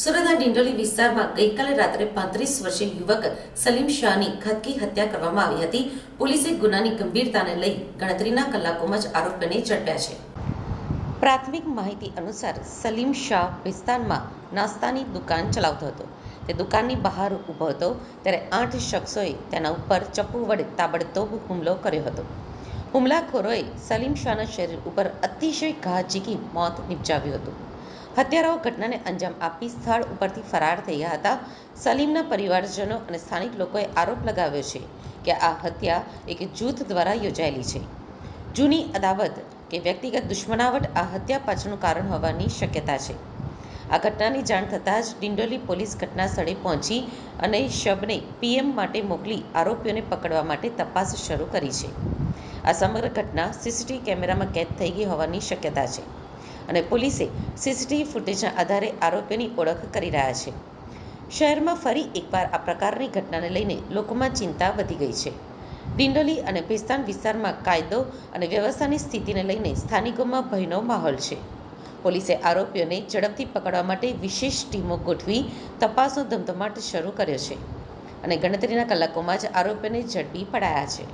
સુરતના ડિંડોલી વિસ્તારમાં ગઈકાલે રાત્રે પાંત્રીસ વર્ષીય યુવક સલીમ શાહની ઘાતકી હત્યા કરવામાં આવી હતી. પોલીસે ગુનાની ગંભીરતાને લઈ ગણતરીના કલાકોમાં જ આરોપીને ઝડપ્યા છે. પ્રાથમિક માહિતી અનુસાર સલીમ શાહ વિસ્તારમાં નાસ્તાની દુકાન ચલાવતો હતો. તે દુકાનની બહાર ઊભો હતો ત્યારે આઠ શખ્સોએ તેના ઉપર ચપ્પુ વડે તાબડતોબ હુમલો કર્યો હતો. હુમલાખોરોએ સલીમ શાહના શરીર ઉપર અતિશય ઘા ઝીકી મોત નિપજાવ્યું હતું. હત્યારાઓ ઘટનાને અંજામ આપી સ્થળ ઉપરથી ફરાર થયા હતા. સલીમના પરિવારજનો અને સ્થાનિક લોકોએ આરોપ લગાવ્યો છે કે આ હત્યા એક જૂથ દ્વારા યોજાયેલી છે. જૂની અદાવત કે વ્યક્તિગત દુશ્મનાવટ આ હત્યા પાછળનું કારણ હોવાની શક્યતા છે. આ ઘટનાની જાણ થતાં જ ડિંડોલી પોલીસ ઘટના સ્થળે પહોંચી અને શબને પીએમ માટે મોકલી આરોપીઓને પકડવા માટે તપાસ શરૂ કરી છે. આ સમગ્ર ઘટના સીસીટીવી કેમેરામાં કેદ થઈ ગઈ હોવાની શક્યતા છે. અને પોલીસે સીસીટીવી ફૂટેજના આધારે આરોપીઓની ઓળખ કરી રહ્યા છે. શહેરમાં ફરી એકવાર આ પ્રકારની ઘટનાને લઈને લોકોમાં ચિંતા વધી ગઈ છે. ડિંડોલી અને ભેસ્તાન વિસ્તારમાં કાયદો અને વ્યવસ્થાની સ્થિતિને લઈને સ્થાનિકોમાં ભયનો માહોલ છે. પોલીસે આરોપીઓને ઝડપથી પકડવા માટે વિશેષ ટીમો ગોઠવી તપાસનો ધમધમાટ શરૂ કર્યો છે અને ગણતરીના કલાકોમાં જ આરોપીઓને ઝડપી પડાયા છે.